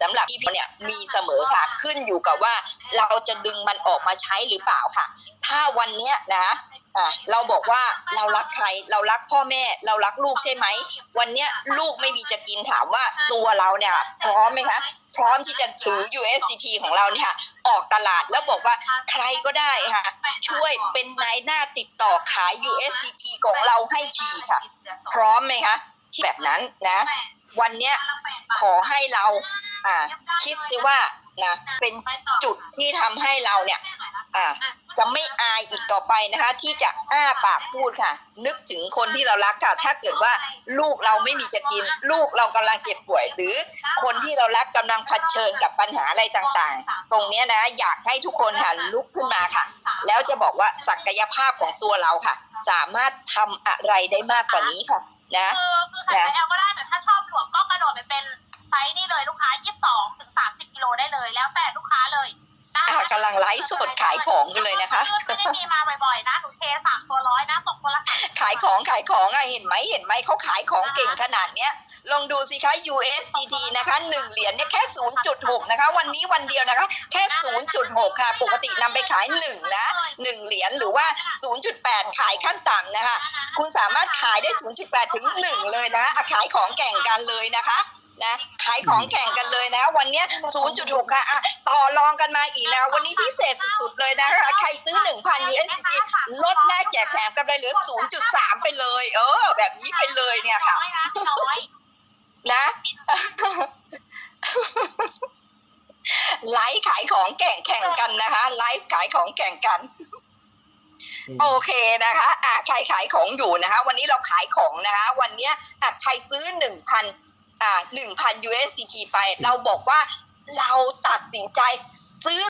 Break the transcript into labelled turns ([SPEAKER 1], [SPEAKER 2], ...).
[SPEAKER 1] สำหรับพี่ๆเนี่ยมีเสมอค่ะขึ้นอยู่กับว่าเราจะดึงมันออกมาใช้หรือเปล่าค่ะ ถ้าวันเนี้ยนะอะเราบอกว่าเรารักใครเรารักพ่อแม่เรารักลูกใช่ไหม วันเนี้ยลูกไม่มีจะกินถามว่าตัวเราเนี่ยพร้อมไหมคะพร้อมที่จะถือ USCT ของเราเนี่ยออกตลาดแล้วบอกว่าใครก็ได้ค่ะ ช่วยเป็นนายหน้าติดต่อขาย USDT ของเราให้ทีค่ะ พร้อมไหมคะที่แบบนั้นนะ วันเนี้ยขอให้เรา อ่า คิดสิว่านะเป็นจุดที่ทำให้เราเนี่ย อ่า จะไม่อายอีกต่อไปนะคะ ที่จะอ้าปากพูดค่ะ นึกถึงคนที่เรารักค่ะ ถ้าเกิดว่าลูกเราไม่มีจะกิน ลูกเรากำลังเจ็บป่วย หรือคนที่เรารักกำลังเผชิญกับปัญหาอะไรต่างๆ ตรงเนี้ยนะ อยากให้ทุกคนค่ะลุกขึ้นมาค่ะ แล้วจะบอกว่าศักยภาพของตัวเราค่ะ สามารถทำอะไรได้มากกว่านี้ค่ะ นะ
[SPEAKER 2] คือคือใส่ไซส์ L ก็ได้แต่ถ้าชอบหลวมก็กระโดดไปเป็นไซส์นี่เลยำ
[SPEAKER 1] ลังไลฟ์สดขายของกันเลยนะคะ
[SPEAKER 2] ไม่ได้มีมาบ่อยๆนะหนูเทสามตัวร้อยนะตกคนละ
[SPEAKER 1] ขายของขายของอะเห็นไหมเห็นไหมเขาขายของเก่งขนาดเนี้ย ลองดูสิคะ USDT นะคะหนึ่งเหรียญเนี่ยแค่ 0.6 นะคะ วันนี้วันเดียวนะคะ แค่ 0.6 ค่ะ ปกตินำไปขายหนึ่งนะหนึ่งเหรียญหรือว่า 0.8 ขายขั้นต่ำนะคะ คุณสามารถขายได้ 0.8 ถึง 1 เลยนะอะขายของแข่งกันเลยนะคะ นะขายของแข่งกันเลยนะ วันเนี้ย0.6 ค่ะอะ ต่อรองกันมาอีกนะ วันนี้พิเศษสุดๆเลยนะคะใครซื้อ 1,000 USDT ลดแลกแจกแถมกันไปเหลือ 0.3 ไปเลย เออ แบบนี้ไปเลยเนี่ยค่ะ
[SPEAKER 2] ร้อยนะร้อย
[SPEAKER 1] นะ ไลฟ์ขายของแข่งแข่งกันนะคะ ไลฟ์ขายของแข่งกันโอเคนะคะอะใครขายของอยู่นะคะ วันนี้เราขายของนะคะ วันเนี้ยอะใครซื้อหนึ่งพัน อ่าหนึ่งพัน USDT ไป เราบอกว่าเราตัดสินใจซื้อ